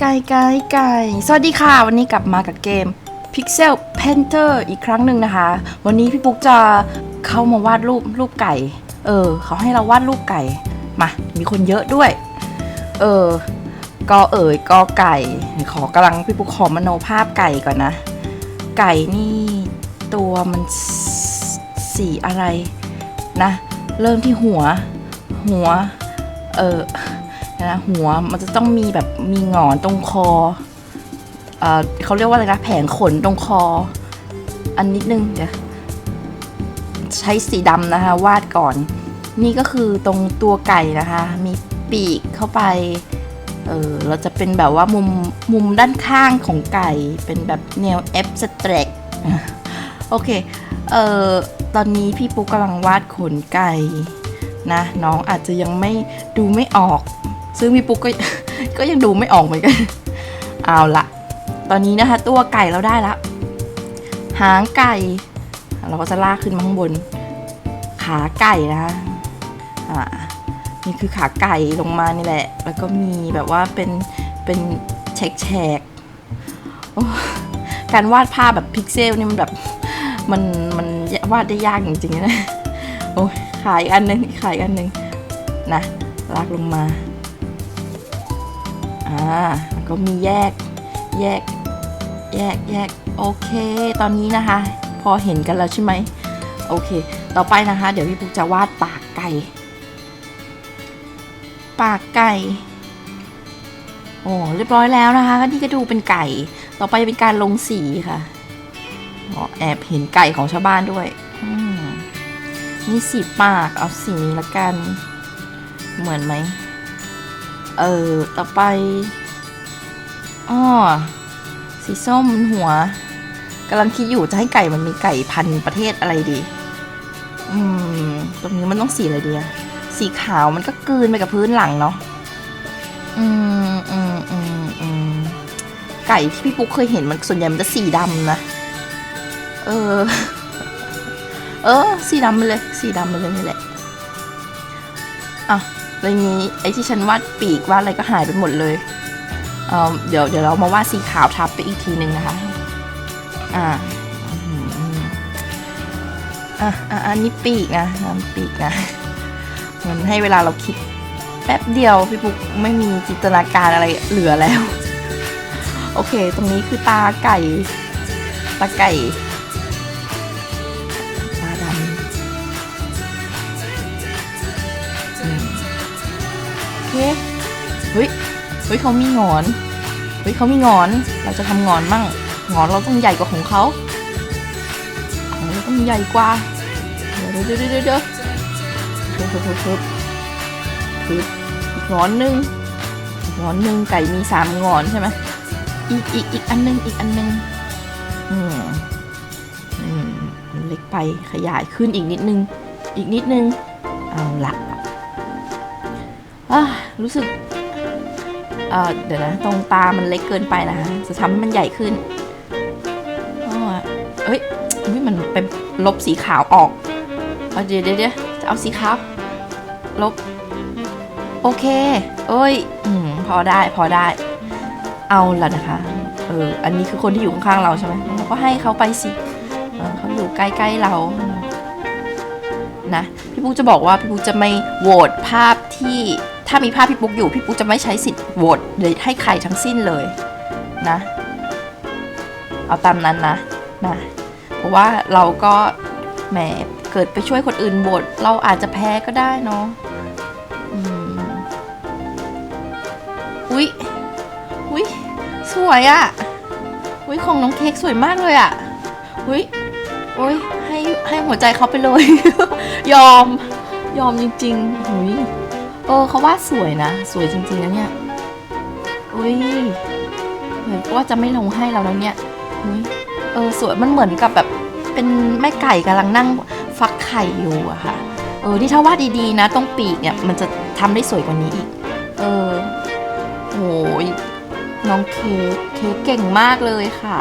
ไก่ไก่ไก่สวัสดีค่ะ วันนี้กลับมากับเกม Pixel Painter อีกครั้งหนึ่งนะคะ วันนี้พี่ปุ๊กจะเข้ามาวาดรูปรูปไก่ เออเขาให้เราวาดรูปไก่ มา มีคนเยอะด้วย เออกอเอ๋ยกอไก่ ขอกำลังพี่ปุ๊กขอมโนภาพไก่ก่อนนะ ไก่นี่ตัวมันสสีอะไรนะ เริ่มที่หัว หัว เออ นะหัวมันจะต้องมีแบบมีหงอนตรงคอเออเขาเรียกว่าอะไรนะแผงขนตรงคอ อันนิดนึงเดี๋ยวใช้สีดำนะคะ วาดก่อน นี่ก็คือตรงตัวไก่นะคะ มีปีกเข้าไปเออเราจะเป็นแบบว่ามุมมุมด้านข้างของไก่ เป็นแบบแนวแอ s สแตรกโอเค เออตอนนี้พี่ปุ๊กกำลังวาดขนไก่นะ น้องอาจจะยังไม่ดูไม่ออก ซึ่งพี่ปุ๊กก็ก็ยังดูไม่ออกเหมือนกัน เอาละตอนนี้นะคะ ตัวไก่เราได้แล้วหางไก่ เราก็จะลากขึ้นมาข้างบน ขาไก่นะคะอ่านี่คือขาไก่ลงมานี่แหละ แล้วก็มีแบบว่าเป็นเป็นแฉกแฉกการวาดภาพแบบพิกเซลนี่มันแบบมันมันวาดได้ยากจริงๆนะ โอ้ยขาอีกอันหนึงขาอีกอันหนึงนะลากลงมา อ่าก็มีแยกแยกแยกแยกโอเค ตอนนี้นะคะ พอเห็นกันแล้วใช่ไหมโอเค ต่อไปนะคะ เดี๋ยวพี่ปุ๊กจะวาดปากไก่ ปากไก่โอ้เรียบร้อยแล้วนะคะนี่ก็ดูเป็นไก่ ต่อไปเป็นการลงสีค่ะอ๋อแอบเห็นไก่ของชาวบ้านด้วยมนี่สีปากเอาสีนี้ละกัน เหมือนไหม เออต่อไปอ้อสีส้มบนหัวกำลังคิดอยู่จะให้ไก่มันมีไก่พันประเทศอะไรดี อืม ตรงนี้มันต้องสีอะไรดีอะสีขาวมันก็กลืนไปกับพื้นหลังเนาะอืมอืมอืมอืมไก่ที่พี่ปุ๊กเคยเห็นมันส่วนใหญ่มันจะสีดำนะ เออ เออ สีดำไปเลย สีดำไปเลยนี่แหละอะ แล้วอย่างนี้ไอ้ที่ฉันวาดปีกวาดอะไรก็หายไปหมดเลยเเดี๋ยวเดี๋ยวเรามาวาดสีขาวทับไปอีกทีหนึ่งนะคะ อ่าอะอะอันนี้ปีกนะนนี้ปีกนะมันให้เวลาเราคิดแป๊บเดียวพี่ปุ๊กไม่มีจินตนาการอะไรเหลือแล้ว โอเค ตรงนี้คือตาไก่ ตาไก่ เฮ้ย เฮ้ยเขามีงอน เฮ้ยเขามีงอน เราจะทำหงอนมั่งงอนเราต้องใหญ่กว่าของเขาเราต้องใหญ่กว่าเดี๋ยวเดี๋ยวเดี๋ยวเดี๋ยวเดี๋ยวเพิ่มเพิ่มเพิ่มเพิ่มอีกงอนหนึ่งงอนหนึ่งไก่มีสามงอนใช่ไหมอีกอีกอีกอันหนึงอีกอันหนึงอืมอืมเล็กไปขยายขึ้นอีกนิดนึง อีกนิดนึง เอาละอะรู้สึก เออเดี๋ยวนะ ตรงตามันเล็กเกินไปนะคะจะทำให้มันใหญ่ขึ้นอ๋อเอ้ยอุ๊ยมันเป็นลบสีขาวออกเอาเดี๋ยวเดี๋ยวเดี๋ยวจะเอาสีขาวลบ โอเค เอ้ยอพอได้พอได้ เอาละนะคะ เออ อันนี้คือคนที่อยู่ข้างๆเราใช่ไหมเราก็ให้เขาไปสิเออเขาอยู่ใกล้ๆเรานะ พี่ปุ๊กจะบอกว่าพี่ปุ๊กจะไม่โหวตภาพที่ ถ้ามีภาพพี่ปุ๊กอยู่พี่ปุ๊กจะไม่ใช้สิทธิ์โหวตเลยให้ใครทั้งสิ้นเลยนะ เอาตามนั้นนะนะเพราะว่าเราก็แหมเกิดไปช่วยคนอื่นโหวตเราอาจจะแพ้ก็ได้เนาะอุ๊ยอุ๊ยสวยอะ่ะอุ๊ยของน้องเค้กสวยมากเลยอะ่ะอุ๊ยอุ๊ยให้ให้หัวใจเขาไปเลย ยอมยอมจริงๆหุย เออเขาวาดสวยนะ สวยจริงๆนะเนี่ย อุ้ยเหมือนว่าจะไม่ลงให้เราแล้วเนี่ยอุ้ยเออสวยมันเหมือนกับแบบเป็นแม่ไก่กำลังนั่งฟักไข่อยู่อะค่ะ เออนี่ถ้าวาดดีๆนะตรงปีกเนี่ยมันจะทำได้สวยกว่านี้อีก เออโอ้ยน้องเค้กเค้กเก่งมากเลยค่ะ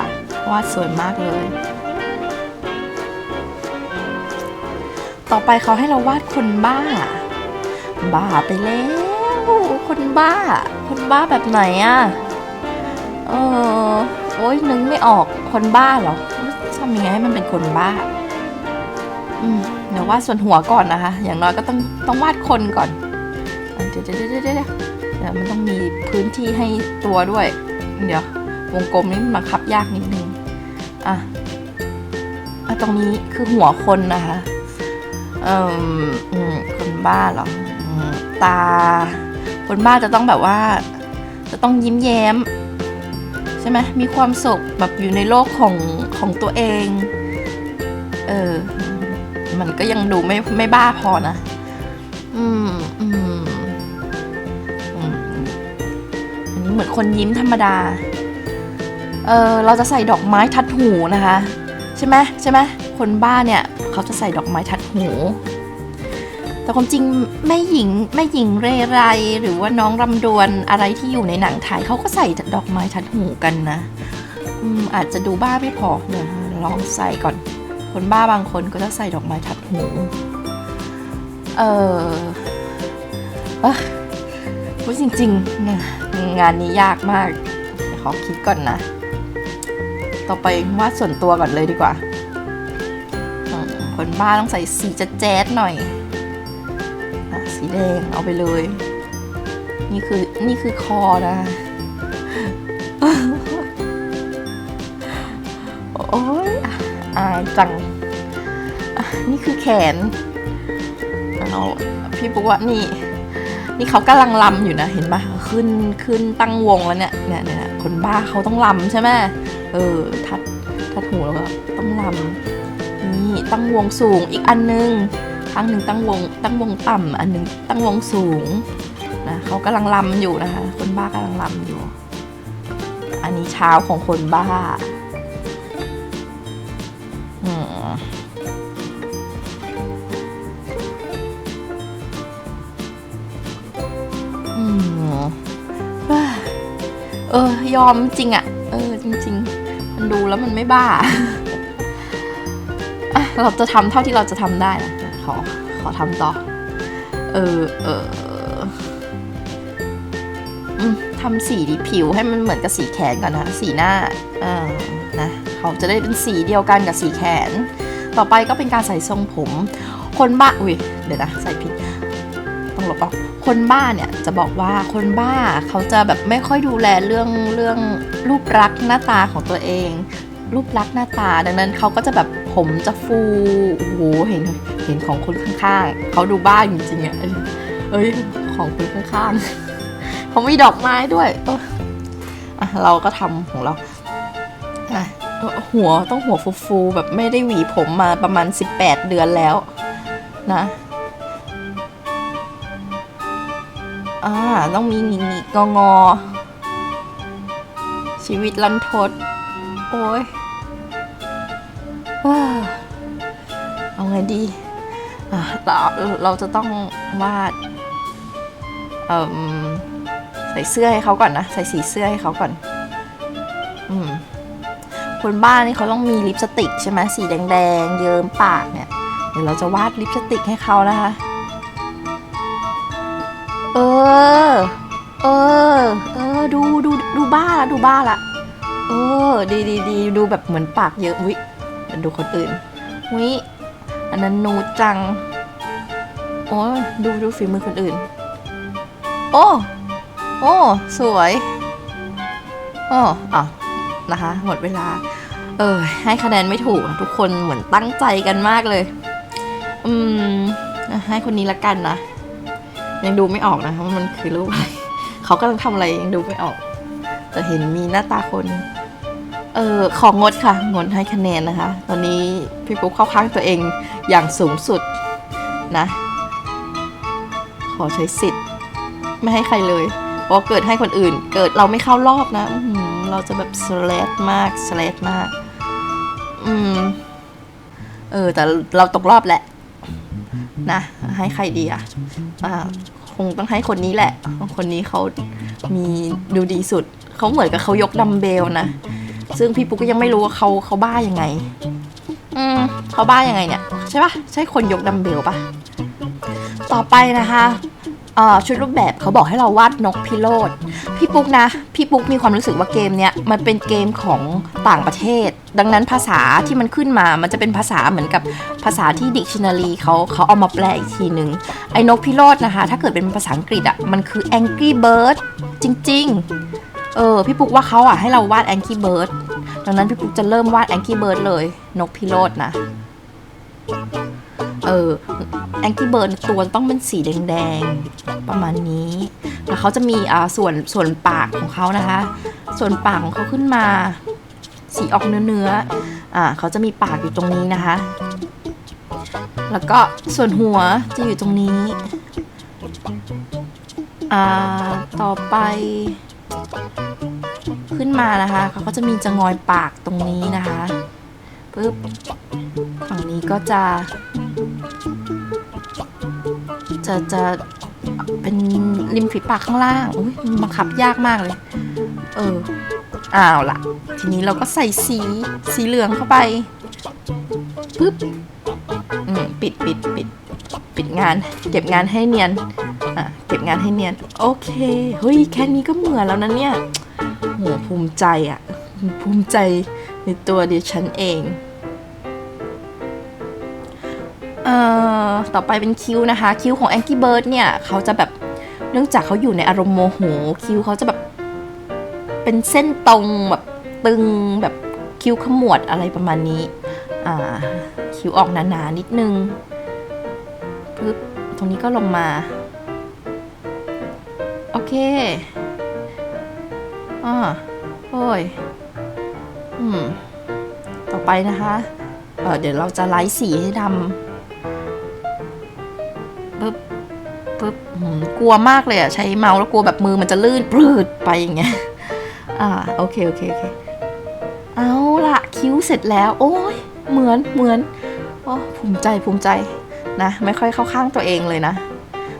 วาดสวยมากเลย ต่อไปเขาให้เราวาดคนบ้า บ้าไปแล้ว คนบ้า คนบ้าแบบไหนอะเออโอ้ยนึกไม่ออกคนบ้าเหรอทำยังไงให้มันเป็นคนบ้า อืมเดี๋ยววาดส่วนหัวก่อนนะคะ อย่างน้อยก็ต้องต้องวาดคนก่อนเดี๋ยวเดี๋ยวเดี๋ยวเดี๋ยวมันต้องมีพื้นที่ให้ตัวด้วย เดี๋ยว วงกลมนี่มันบังคับยากนิดนึง อะอะตรงนี้คือหัวคนนะคะ เอ่อคนบ้าเหรอ ตา คนบ้าจะต้องแบบว่า จะต้องยิ้มแย้ม ใช่ไหมมีความสุขแบบอยู่ในโลกของของตัวเอง เออ มันก็ยังดูไม่ไม่บ้าพอนะ อืมอืมอืมอันนี้เหมือนคนยิ้มธรรมดา เออเราจะใส่ดอกไม้ทัดหูนะคะ ใช่ไหมใช่ไหมคนบ้าเนี่ย เขาจะใส่ดอกไม้ทัดหู แต่ความจริงแม่หญิงแม่หญิงเรไร หรือว่าน้องรำดวนอะไรที่อยู่ในหนังไทยเขาก็ใส่ดอกไม้ทัดหูกันนะอืมอาจจะดูบ้าไม่พอเดี๋ยวลองใส่ก่อน คนบ้าบางคนก็จะใส่ดอกไม้ทัดหูเออเอะพูดจริงๆนะงานนี้ยากมากขอคิดก่อนนะ ต่อไปวาดส่วนตัวก่อนเลยดีกว่า คนบ้าต้องใส่สีจะแจ๊ดหน่อย สีแดงเอาไปเลย นี่คือนี่คือคอนะโอ้ยอายจัง นี่คือแขนเอาพี่ปุ๊กว่านี่ นี่เขากำลังลำอยู่นะ เห็นปะขึ้นขึ้นตั้งวงแล้วเนี่ยเนี่ยเนี่ยคนบ้าเขาต้องลำใช่ไหมเออ ทัดทัดหูแล้วก็ต้องลำนี่ตั้งวงสูงอีกอันนึง ข้างหนึ่งตั้งวงตั้งวงต่ำอันหนึงตั้งวงสูงนะเขากำลังลำอยู่นะคะ คนบ้ากำลังลำอยู่ อันนี้เช้าของคนบ้าอืมอืมเอ้ยเออยอมจริงอะ่ะเออจริง ๆ มันดูแล้วมันไม่บ้าอะเราจะทำเท่าที่เราจะทำได้นะ ขอขอทำต่อ เออเอออืมทำสีผิวให้มันเหมือนกับสีแขนก่อนนะสีหน้าเอ่านะเขาจะได้เป็นสีเดียวกันกับสีแขน ต่อไปก็เป็นการใส่ทรงผม คนบ้าอุ้ยเดี๋ยวนะใส่ผิดต้องลบออกคนบ้าเนี่ยจะบอกว่าคนบ้าเขาจะแบบไม่ค่อยดูแลเรื่องเรื่องรูปลักษณ์หน้าตาของตัวเอง รูปลักษณ์หน้าตาดังนั้นเขาก็จะแบบผมจะฟูโอ้โหเห็น เห็นของคนข้างๆเขาดูบ้าจริงๆอะเอ้ยของคนข้างๆเขามีดอกไม้ด้วยเอออะเราก็ทำของเราอะหัวต้องหัวฟูๆแบบไม่ได้หวีผมมาประมาณ 18 เดือนแล้วนะอ่าต้องมีหงิกงองอ ชีวิตลันทด โอ้ยเอาไงดี เราเราจะต้องวาดใส่เสื้อให้เขาก่อนนะ ใส่สีเสื้อให้เขาก่อนอืมคนบ้านนี่เขาต้องมีลิปสติกใช่ไหมสีแดงๆเยิ้มปากเนี่ยเดี๋ยวเราจะวาดลิปสติกให้เขานะคะ เออ เออ เออ ดูดูดูบ้าละดูบ้าละเออ ดีดีดีดูแบบเหมือนปากเยอะวิมันดูคนอื่นวิ อันนั้นนูจัง โอ้ดูดูฝีมือคนอื่น โอ้ โอ้ สวย โอ้อะนะคะ หมดเวลา เออ ให้คะแนนไม่ถูกอะทุกคนเหมือนตั้งใจกันมากเลย อืม ให้คนนี้ละกันนะ ยังดูไม่ออกนะว่ามันคือรูปอะไร เขากำลังทำอะไรยังดูไม่ออก แต่เห็นมีหน้าตาคน เออของงดค่ะ งดให้คะแนนนะคะ ตอนนี้พี่ปุ๊กเข้าข้างตัวเองอย่างสูงสุดนะ ขอใช้สิทธิ์ ไม่ให้ใครเลยเพราะเกิดให้คนอื่น เกิดเราไม่เข้ารอบนะเราจะแบบสเลดมากสเลดมาก อืม เออ แต่เราตกรอบแหละ นะ ให้ใครดีอะอ่าคงต้องให้คนนี้แหละ คนนี้เขามีดูดีสุด เขาเหมือนกับเขายกดัมเบลนะ ซึ่งพี่ปุ๊กก็ยังไม่รู้ว่าเขาเขาบ้ายังไง อืมเขาบ้ายังไงเนี่ย ใช่ปะใช่คนยกดัมเบลปะต่อไปนะคะชุดรูปแบบเขาบอกให้เราวาดนกพิโรธพี่ปุ๊กนะ พี่ปุ๊กมีความรู้สึกว่าเกมเนี้ยมันเป็นเกมของต่างประเทศ ดังนั้นภาษาที่มันขึ้นมา มันจะเป็นภาษาเหมือนกับภาษาที่ dictionary เขาเขาเอามาแปลอีกทีหนึ่งไอ้นกพิโรธนะคะ ถ้าเกิดเป็นภาษาอังกฤษอะมันคือ angry bird จริง ๆ เออ พี่ปุ๊กว่าเขาอะให้เราวาด angry bird ดังนั้นพี่ปุ๊กจะเริ่มวาด angry bird เลย นกพิโรธนะ เออแองกี้เบิร์ดตัวต้องเป็นสีแดงๆ ประมาณนี้ แล้วเขาจะมีอ่าส่วนส่วนปากของเขานะคะ ส่วนปากของเขาขึ้นมา สีออกเนื้อเนื้อๆอ่าเขาจะมีปากอยู่ตรงนี้นะคะ แล้วก็ส่วนหัวจะอยู่ตรงนี้ อ่า ต่อไป ขึ้นมานะคะ เขาก็จะมีจะงอยปากตรงนี้นะคะปึ๊บฝั่งนี้ก็จะ จะจะเป็นริมฝีปากข้างล่างอุ้ยมันบังคับยากมากเลย เอออ้าวละทีนี้เราก็ใส่สีสีเหลืองเข้าไปปึ๊บอืมปิดปิดปิดปิดงาน เก็บงานให้เนียน อะ เก็บงานให้เนียน โอเค เฮ้ย แค่นี้ก็เหมือนแล้วนะเนี่ย หภูมิใจอะภูมิใจในตัวดิฉันเอง เอ่อ ต่อไปเป็นคิ้วนะคะ คิ้วของ Angry Bird เนี่ย เขาจะแบบ เนื่องจากเขาอยู่ในอารมณ์โมโห คิ้วเขาจะแบบ เป็นเส้นตรงแบบตึงแบบคิ้วขมวดอะไรประมาณนี้ อ่า คิ้วออกหนาๆนิดนึงปึ๊บ ตรงนี้ก็ลงมา โอเค อ่าโอ้ย อืม ต่อไปนะคะเออเดี๋ยวเราจะไล่สีให้ดำปึ๊บปึ๊บกลัวมากเลยอะใช้เมาส์แล้วกลัวแบบมือมันจะลื่นปลืดไปอย่างเงี้ย อ่า โอเค โอเค โอเค เอาละคิ้วเสร็จแล้ว โอ้ย เหมือน เหมือนโอ้ภูมิใจ ภูมิใจ นะ ไม่ค่อยเข้าข้างตัวเองเลยนะ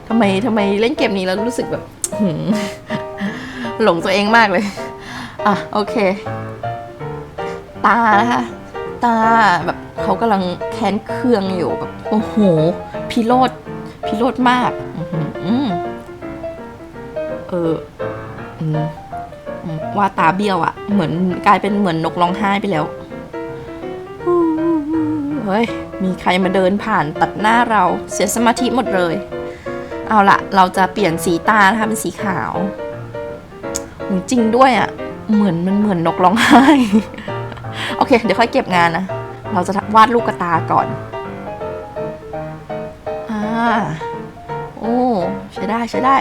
ทำไมทำไมเล่นเกมนี้แล้วรู้สึกแบบหื หลงตัวเองมากเลย อะโอเค ตานะคะ ตาแบบเขากำลังแค้นเคืองอยู่แบบโอ้โหพิโรธพิโรธมากอืมเอออืมว่าตาเบี้ยวอะเหมือนกลายเป็นเหมือนนกร้องไห้ไปแล้วเฮ้ย มีใครมาเดินผ่านตัดหน้าเราเสียสมาธิหมดเลย เอาละเราจะเปลี่ยนสีตานะคะเป็นสีขาว จริงด้วยอะเหมือนมันเหมือนนกร้องไห้ โอเค เดี๋ยวค่อยเก็บงานนะ เราจะวาดลูกกระตาก่อนอ่าโอ้ใช้ได้ใช้ได้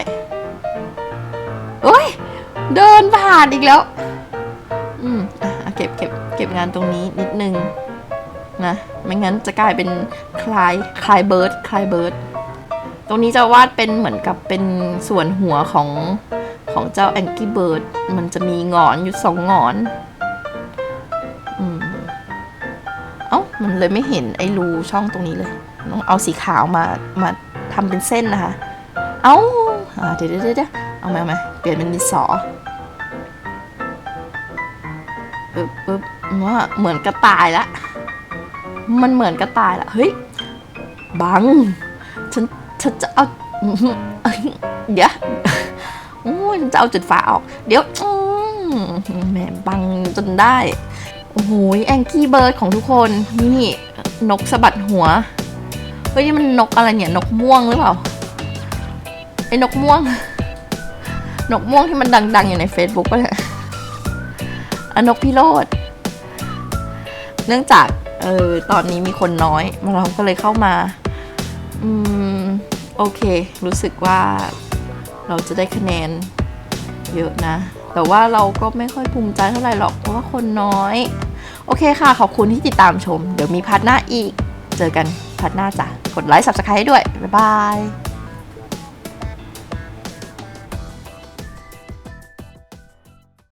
โอ้ยเดินผ่านอีกแล้ว อืมอะเก็บเก็บเก็บงานตรงนี้นิดนึงนะไม่งั้นจะกลายเป็นคลายคลายเบิร์ดคลายเบิร์ดตรงนี้จะวาดเป็นเหมือนกับเป็นส่วนหัวของ ของเจ้าแองกี้เบิร์ดมันจะมีงอนอยู่สองงอนอืมเอ้ามันเลยไม่เห็นไอ้รูช่องตรงนี้เลยต้องเอาสีขาวมามาทำเป็นเส้นนะคะ เอาอ่าเดี๋ยวเดี๋ยวเดี๋ยวเอามาเอามเปลี่ยนเป็นดินสอปึ๊บปึ๊บว่าเหมือนกระต่ายละ มันเหมือนกระต่ายละ เฮ้ย บัง ฉัน ฉันจะเอาอื้อหือเดี๋ยว โอ้ยจะเอาจุดฝาออก เดี๋ยวแหมบังจนได้ โอ้โหแองกี้เบิร์ดของทุกคน นี่นกสะบัดหัว เฮ้ยนี่มันนกอะไรเนี่ย นกม่วงหรือเปล่า ไอ้นกม่วง นกม่วงที่มันดัง ๆ อยู่ใน Facebook ป่ะเนี่ยอะนกพิโรธเนื่องจาก เออ ตอนนี้มีคนน้อยเราก็เลยเข้ามา อืม โอเค รู้สึกว่า เราจะได้คะแนนเยอะนะ แต่ว่าเราก็ไม่ค่อยภูมิใจเท่าไหร่หรอกเพราะว่าคนน้อย โอเคค่ะ ขอบคุณที่ติดตามชม เดี๋ยวมีพาร์ทหน้าอีก เจอกันพาร์ทหน้าจ้ะ กดไลค์ subscribe ให้ด้วย บ๊ายบาย